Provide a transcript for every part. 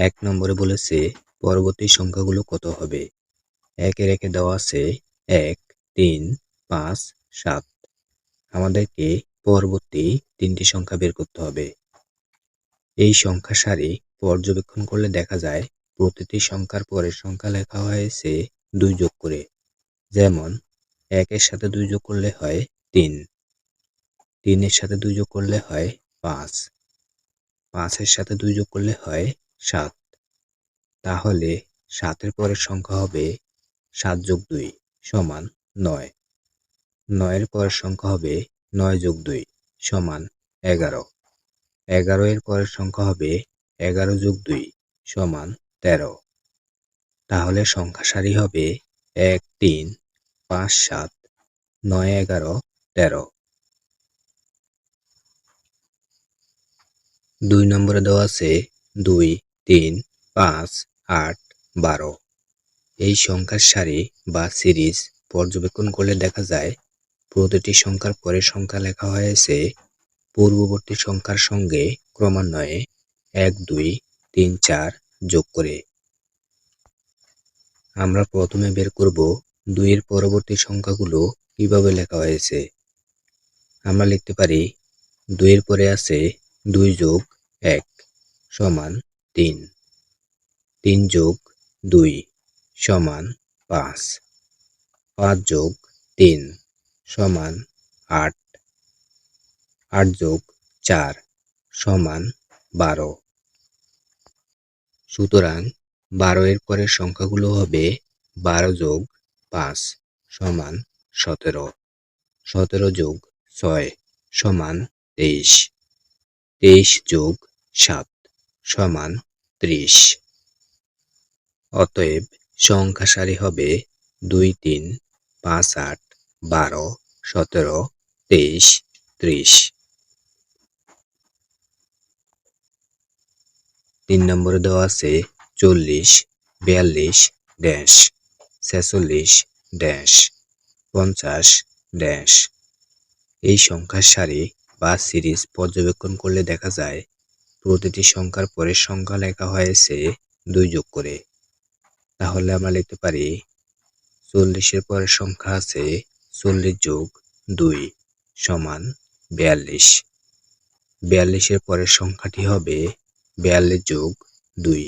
এক নম্বরে বলেছে, পরবর্তী সংখ্যাগুলো কত হবে? একে রেখে দেওয়া আছে এক, তিন, পাঁচ, সাত। আমাদেরকে পরবর্তী তিনটি সংখ্যা বের করতে হবে। এই সংখ্যা সারি পর্যবেক্ষণ করলে দেখা যায়, প্রতিটি সংখ্যার পরের সংখ্যা লেখা হয়েছে দুই যোগ করে। যেমন, একের সাথে দুই যোগ করলে হয় তিন। তিনের সাথে দুই যোগ করলে হয় পাঁচ। পাঁচের সাথে দুই যোগ করলে হয় সাত। তাহলে সাতের পরের সংখ্যা হবে সাত যোগ দুই সমান নয়। নয়ের পরের সংখ্যা হবে নয় যোগ দুই সমান এগারো। এগারো এর পরের সংখ্যা হবে এগারো যোগ দুই সমান তেরো। তাহলে সংখ্যা সারি হবে এক, তিন, পাঁচ, সাত, নয়, এগারো, তেরো। দুই নম্বরে দেওয়া আছে দুই তিন, পাঁচ, আট, বারো। এই সংখ্যার সারি বা সিরিজ পর্যবেক্ষণ করলে দেখা যায়, প্রতিটি সংখ্যার পরের সংখ্যা লেখা হয়েছে পূর্ববর্তী সংখ্যার সঙ্গে ক্রমান্বয়ে এক, দুই, তিন, চার যোগ করে। আমরা প্রথমে বের করব দুইয়ের পরবর্তী সংখ্যাগুলো কীভাবে লেখা হয়েছে। আমরা লিখতে পারি, দুইয়ের পরে আছে দুই যোগ এক সমান তিন। তিন যোগ দুই সমান পাঁচ। পাঁচ যোগ তিন সমান আট। আট যোগ চার সমান বারো। সুতরাং বারো এর পরের সংখ্যাগুলো হবে বারো যোগ পাঁচ সমান সতেরো। সতেরো যোগ ছয় সমান তেইশ। তেইশ যোগ সাত সমান ত্রিশ। অতএব সংখ্যা সারি হবে দুই তিন পাঁচ আট বারো সতেরো তেইশ ত্রিশ। তিন নম্বরে দেওয়া আছে চল্লিশ, বিয়াল্লিশ, ড্যাশ, ছেচল্লিশ, ড্যাশ, পঞ্চাশ, ড্যাশ। এই সংখ্যার সারি বা সিরিজ পর্যবেক্ষণ করলে দেখা যায় প্রতিটি সংখ্যার পরের সংখ্যা লেখা হয়েছে দুই যোগ করে। তাহলে আমরা লিখতে পারি চল্লিশের পরের সংখ্যা আছে চল্লিশ যোগ দুই সমান বিয়াল্লিশ। বিয়াল্লিশের পরের সংখ্যাটি হবে বিয়াল্লিশ যোগ দুই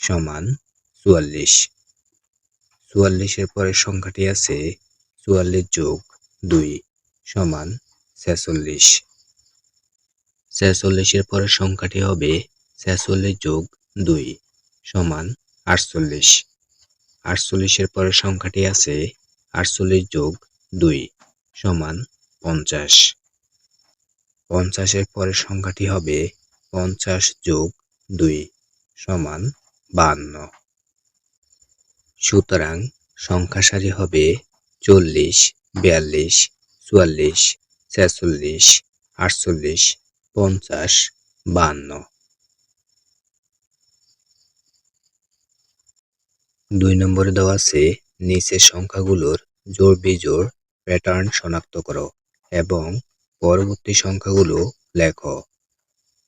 সমান চুয়াল্লিশ। চুয়াল্লিশের পরের সংখ্যাটি আছে চুয়াল্লিশ যোগ দুই সমান ছেচল্লিশ। ছেচল্লিশের পরের সংখ্যাটি হবে ছেচল্লিশ যোগ দুই সমান আটচল্লিশ। আটচল্লিশের পরের সংখ্যাটি আছে আটচল্লিশ যোগ দুই সমান পঞ্চাশ। পঞ্চাশের পরের সংখ্যাটি হবে পঞ্চাশ যোগ দুই সমান বান্ন। সুতরাং সংখ্যা সারি হবে চল্লিশ, বিয়াল্লিশ, চুয়াল্লিশ, ছেচল্লিশ, আটচল্লিশ পঞ্চাশ বান্ন। দুই নম্বরে দেওয়া আছে, নিচের সংখ্যাগুলোর জোর বিজোড় প্যাটার্ন শনাক্ত করো এবং পরবর্তী সংখ্যাগুলো লেখো।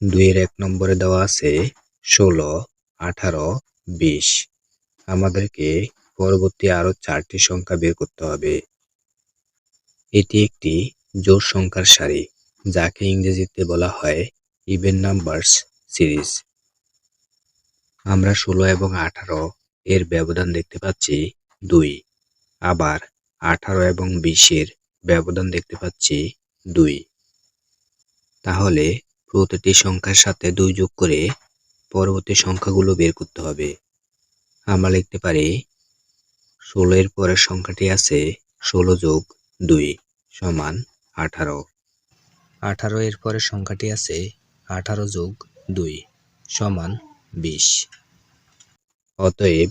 দুইয়ের এক নম্বরে দেওয়া আছে, ষোলো, আঠারো, বিশ। আমাদেরকে পরবর্তী আরও চারটি সংখ্যা বের করতে হবে। এটি একটি জোর সংখ্যার সারি। যাকে ইংরেজিতে বলা হয় ইভেন নাম্বারস সিরিজ আমরা ষোলো এবং আঠারো এর ব্যবধান দেখতে পাচ্ছি দুই। আবার আঠারো এবং বিশের ব্যবধান দেখতে পাচ্ছি দুই। তাহলে প্রতিটি সংখ্যার সাথে দুই যোগ করে পরবর্তী সংখ্যাগুলো বের করতে হবে। আমরা লিখতে পারি ষোলো এর পরের সংখ্যাটি আছে ষোলো যোগ দুই সমান আঠারো। আঠারো এর পরের সংখ্যাটি আছে আঠারো যোগ দুই সমান বিশ। অতএব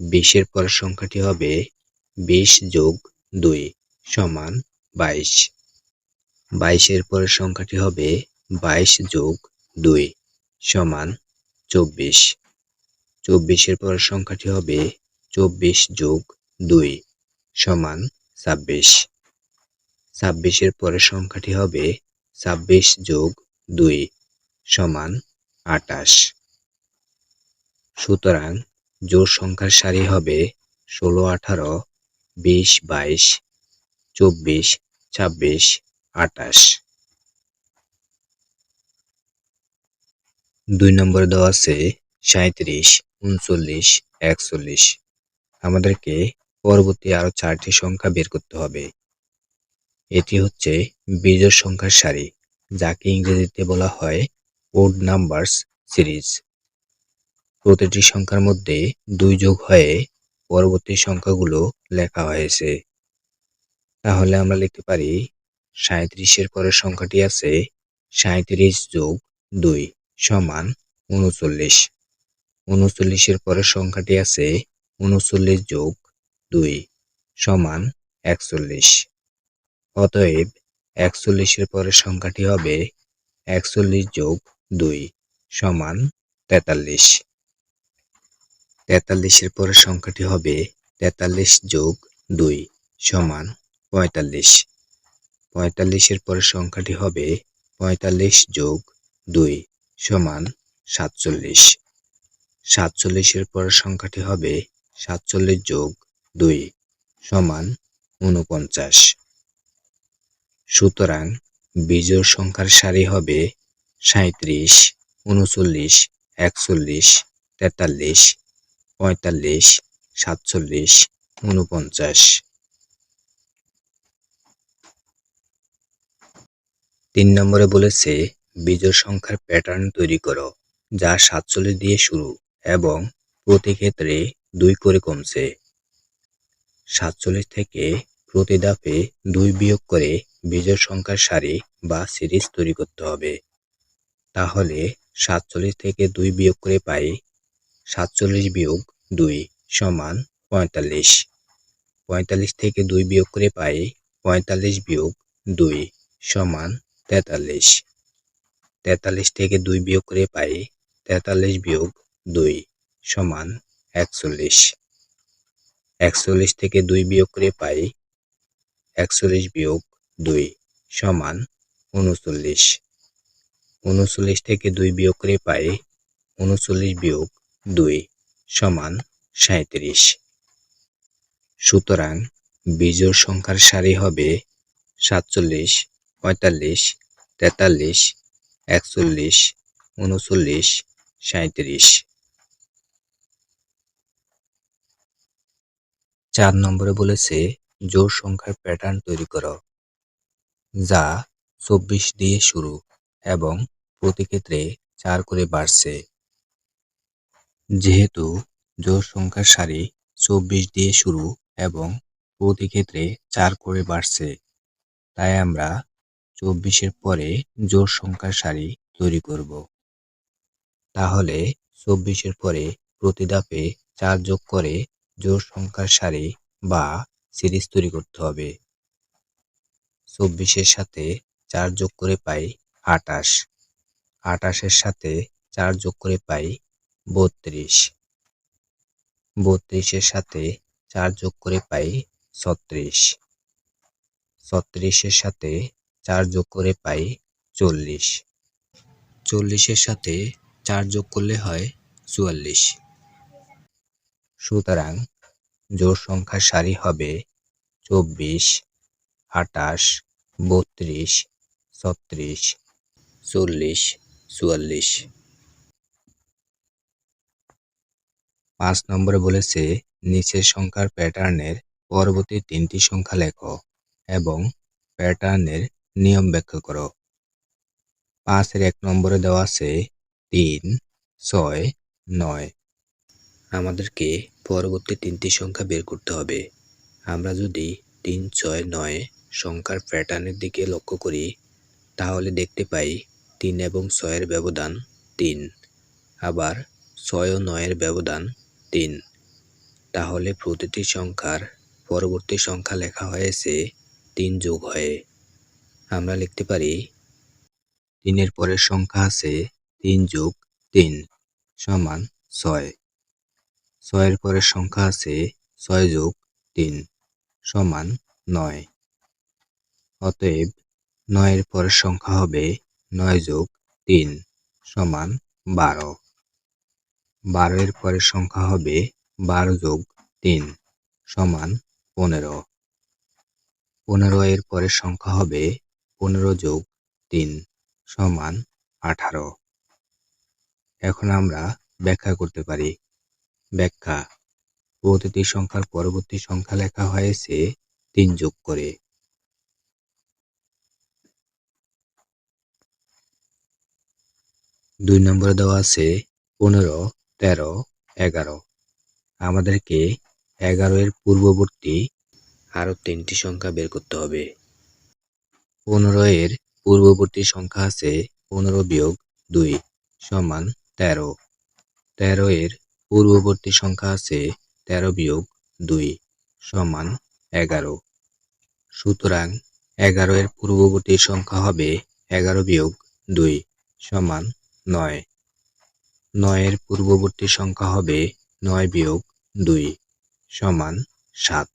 বিশের পরের সংখ্যাটি হবে বিশ যোগ দুই সমান বাইশ। বাইশের পরের সংখ্যাটি হবে বাইশ যোগ দুই সমান চব্বিশ। চব্বিশের পরের সংখ্যাটি হবে চব্বিশ যোগ দুই সমান ছাব্বিশ। ছাব্বিশের পরের সংখ্যাটি হবে ছাব্বিশ যোগ দুই সমান আটাশ সুতরাং জোড় সংখ্যার সারি হবে ষোলো, আঠারো, বিশ, বাইশ, চব্বিশ, ছাব্বিশ আটাশ দুই নম্বর দেওয়া আছে সাঁত্রিশ উনচল্লিশ, একচল্লিশ। আমাদেরকে পরবর্তী আরও চারটি সংখ্যা বের করতে হবে। এটি হচ্ছে বিজোড় সংখ্যার সারি, যাকে ইংরেজিতে বলা হয় ওড নাম্বারস সিরিজ। প্রতিটি সংখ্যার মধ্যে দুই যোগ হয়ে পরবর্তী সংখ্যাগুলো লেখা হয়েছে। তাহলে আমরা লিখতে পারি সাঁত্রিশের পরের সংখ্যাটি আছে সাঁত্রিশ যোগ দুই সমান উনচল্লিশ। উনচল্লিশের পরের সংখ্যাটি আছে উনচল্লিশ যোগ দুই সমান একচল্লিশ। অতএব একচল্লিশের পরের সংখ্যাটি হবে একচল্লিশ যোগ দুই সমান তেতাল্লিশ। তেতাল্লিশের পরের সংখ্যাটি হবে তেতাল্লিশ যোগ দুই সমান পঁয়তাল্লিশ। পঁয়তাল্লিশের পরের সংখ্যাটি হবে পঁয়তাল্লিশ যোগ দুই সমান সাতচল্লিশ। সাতচল্লিশের পরের সংখ্যাটি হবে সাতচল্লিশ যোগ দুই সমান উনপঞ্চাশ সুতরাং বিজোড় সংখ্যার সারি হবে সাঁত্রিশ উনচল্লিশ, একচল্লিশ, তেতাল্লিশ, পঁয়তাল্লিশ, সাতচল্লিশ, উনপঞ্চাশ। তিন নম্বরে বলেছে, বিজোড় সংখ্যার প্যাটার্ন তৈরি করো, যা সাতচল্লিশ দিয়ে শুরু এবং প্রতি ক্ষেত্রে দুই করে কমছে। সাতচল্লিশ থেকে প্রতি ধাপে দুই বিয়োগ করে বিজোড় সংখ্যার সারি বা সিরিজ তৈরি করতে হবে। তাহলে সাতচল্লিশ থেকে দুই বিয়োগ করে পাই সাতচল্লিশ বিয়োগ দুই সমান পঁয়তাল্লিশ। পঁয়তাল্লিশ থেকে দুই বিয়োগ করে পাই পঁয়তাল্লিশ বিয়োগ দুই সমান তেতাল্লিশ। তেতাল্লিশ থেকে দুই বিয়োগ করে পাই তেতাল্লিশ বিয়োগ দুই সমান একচল্লিশ। একচল্লিশ থেকে দুই বিয়োগ করে পাই একচল্লিশ বিয়োগ দুই সমান উনচল্লিশ। উনচল্লিশ থেকে দুই বিয়োগ করে পাই উনচল্লিশ বিয়োগ দুই সমান সাঁত্রিশ সুতরাং বিজোড় সংখ্যার সারি হবে সাতচল্লিশ, পঁয়তাল্লিশ, তেতাল্লিশ, একচল্লিশ, উনচল্লিশ সাঁত্রিশ চার নম্বরে বলেছে জোড় সংখ্যার প্যাটার্ন তৈরি করো। যা চব্বিশ দিয়ে শুরু এবং প্রতি ক্ষেত্রে চার করে বাড়ছে। যেহেতু জোড় সংখ্যার সারি চব্বিশ দিয়ে শুরু এবং প্রতি ক্ষেত্রে চার করে বাড়ছে, তাই আমরা চব্বিশের পরে জোড় সংখ্যার সারি তৈরি করব। তাহলে চব্বিশের পরে প্রতি ধাপে চার যোগ করে জোড় সংখ্যার সারি বা সিরিজ তৈরি করতে হবে। চব্বিশের সাথে চার যোগ করে পাই আটাশ আটাশের সাথে চার যোগ করে পাই বত্রিশ। বত্রিশের সাথে চার যোগ করে পাই ছত্রিশ। ছত্রিশের সাথে চার যোগ করে পাই চল্লিশ। চল্লিশের সাথে চার যোগ করলে হয় চুয়াল্লিশ। সুতরাং জোড় সংখ্যার সারি হবে চব্বিশ আটাশ বত্রিশ, ছত্রিশ, চল্লিশ, চুয়াল্লিশ। পাঁচ নম্বরে বলেছে, নিচের সংখ্যার প্যাটার্নের পরবর্তী তিনটি সংখ্যা লেখো এবং প্যাটার্নের নিয়ম ব্যাখ্যা করো। পাঁচের এক নম্বরে দেওয়া আছে, তিন, ছয়, নয়। আমাদেরকে পরবর্তী তিনটি সংখ্যা বের করতে হবে। আমরা যদি তিন, ছয়, নয় সংখ্যার প্যাটার্নের দিকে লক্ষ্য করি, তাহলে দেখতে পাই তিন এবং ছয়ের ব্যবধান তিন। আবার ছয় ও নয়ের ব্যবধান তিন। তাহলে প্রতিটি সংখ্যার পরবর্তী সংখ্যা লেখা হয়েছে তিন যোগ হয়ে। আমরা লিখতে পারি, তিনের পরের সংখ্যা আছে তিন যোগ তিন সমান ছয়। ছয়ের পরের সংখ্যা আছে ছয় যোগ তিন সমান নয়। অতএব নয়ের পরের সংখ্যা হবে নয় যোগ তিন সমান বারো। বারো এর পরের সংখ্যা হবে বারো যোগ তিন সমান পনেরো। পনেরো এর পরের সংখ্যা হবে পনেরো যোগ তিন সমান আঠারো। এখন আমরা ব্যাখ্যা করতে পারি। ব্যাখ্যা, প্রতিটি সংখ্যার পরবর্তী সংখ্যা লেখা হয়েছে তিন যোগ করে। দুই নম্বরে দেওয়া আছে পনেরো, তেরো, এগারো। আমাদেরকে এগারো এর পূর্ববর্তী আরও তিনটি সংখ্যা বের করতে হবে। পনেরো এর পূর্ববর্তী সংখ্যা আছে পনেরো বিয়োগ দুই সমান তেরো। তেরো এর পূর্ববর্তী সংখ্যা আছে তেরো বিয়োগ দুই সমান এগারো। সুতরাং এগারো এর পূর্ববর্তী সংখ্যা হবে এগারো বিয়োগ দুই সমান নয়। নয়ের পূর্ববর্তী সংখ্যা হবে নয় বিয়োগ দুই সমান সাত।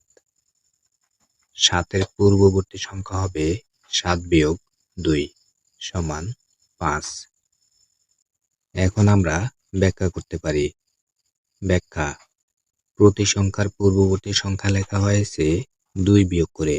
সাতের পূর্ববর্তী সংখ্যা হবে সাত বিয়োগ দুই সমান পাঁচ। এখন আমরা ব্যাখ্যা করতে পারি। ব্যাখ্যা। প্রতি সংখ্যার পূর্ববর্তী সংখ্যা লেখা হয়েছে দুই বিয়োগ করে।